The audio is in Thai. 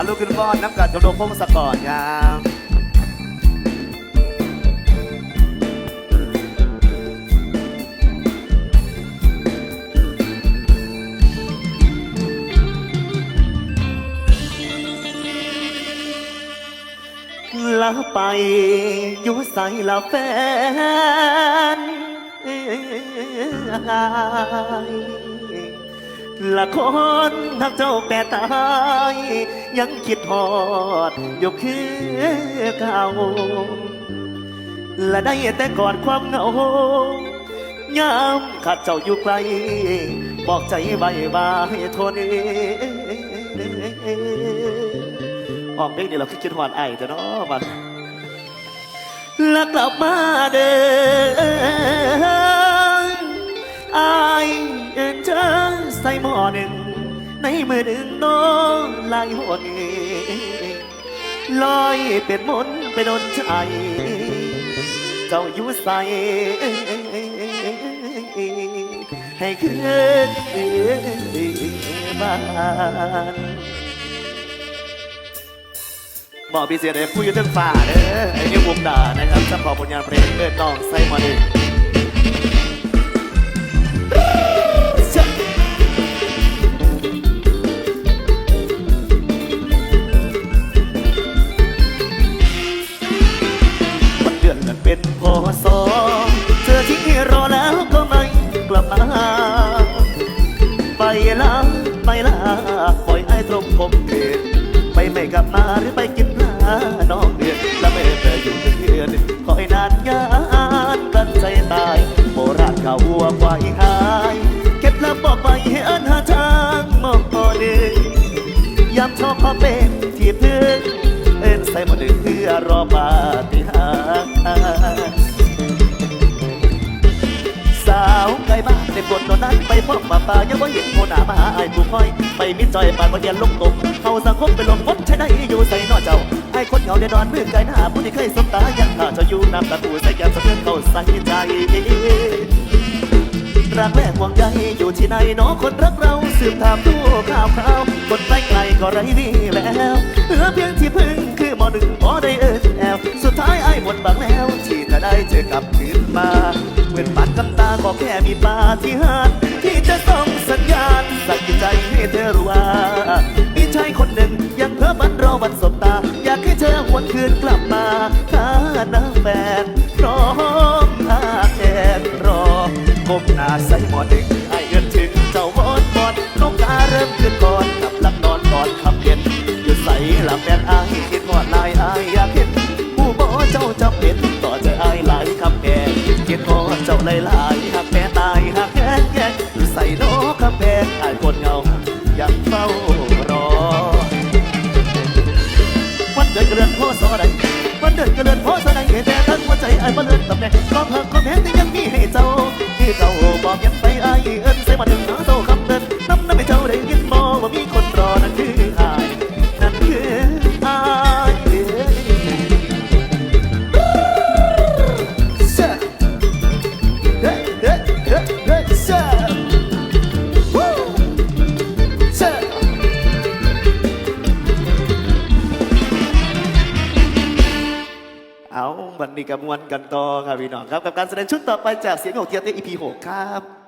อลูกขึ้นก้อนน้ำกัดกระโดดพงศกรครับลาไปอยู่ใส่ละแฟน ละคนทักเจ้าแปรตาย ยังคิดหอดอยู่คือเก่าและได้แต่กอดความเหงายามขาดเจ้าอยู่ไกล บอกใจไว้ว่าให้ทนออกเพลงนี่เราคือคิดหวานไอ้แต่เนาะมันแล้วกลับมาเด้อ หนึ่ง ในมือหนึ่งน้องลายหนลอยเป็นมนต์ไปโดนใจเจ้าอยู่ใสให้คืนบ้านบอกพี่เสียเดายผู้อยืนเทิงฝ่าเด้อไอ้เนี่ยวงดานะครับจ้าขอผลงานเพลงเลือดน้องไส้มาดิวัน ผมเกินไปไม่กลับมาหรือไปกินปลาน้องเดือนแล้วไม่ไปอยู่เป็นเดือนคอยนานงานกันใจตาย โบราณเขาวัวควายหายเคล็ดลับบอกไปให้อันหาทางมองพอหนึ่งยามชอบพอเป็นที่พึ่งเอ็นใส่หมดหนึ่งเพื่อรอปาฏิหาริย์ กลบ้านในบทตอนนั้นไปพบป่าป่ายังว่เห็นโมหนามาหาไอ้ผู้คอย ไปมิดจอยปานวันเย็นลงตกเขาสังคมเป็นลมพดใช้ได้อยู่ใส่นอเจ้าไอ้คนเหงาเดือดร้อนมือไกลหน้าผู้ที่เคยสบตายังข้าเจะอยู่นำตะปูใส่แก้มสะเทือนเข้าใส่ใจรักแรกหวังใยอยู่ที่ไหนน้องคนรักเราสืบถามดูข่าวคราวคนใกล้ไกลก็ไรนี่แล้วเหลือเพียงที่พึ่งคือหมอหนึ่งหมอได้เอินแอวสุดท้ายไอ้หมดบังแล้ว ที่จะได้เจอกลับคืนมา มีปาที่หารที่จะส่งสัญญาณสั่งใจให้เธอรู้ว่ามีชายคนหนึ่งยังเพ้อบันรอวันสบตา อยากให้เธอหวนคืนกลับมาหาหน้าแฟนพร้อมอาแทนรอก้มหน้าใส่หมอดึก นเงายังเฝ้ารอ วันเดือนก็เดือนพ่อสอใดวันเดือนก็เดือนพ่อสอใดแต่ทั้งหัวใจไอ้าเลือนตำแหน่งความหักความแพ้ที่ยังมีให้เจ้าที่เจ้าบอกยังไปไอ้เอิ้นใส่มาถึง เอาบันนี้กับมวลกันต่อครับพี่น้องครับ กับการแสดงชุดต่อไปจากเสียงของเทียเตอีพีหกครับ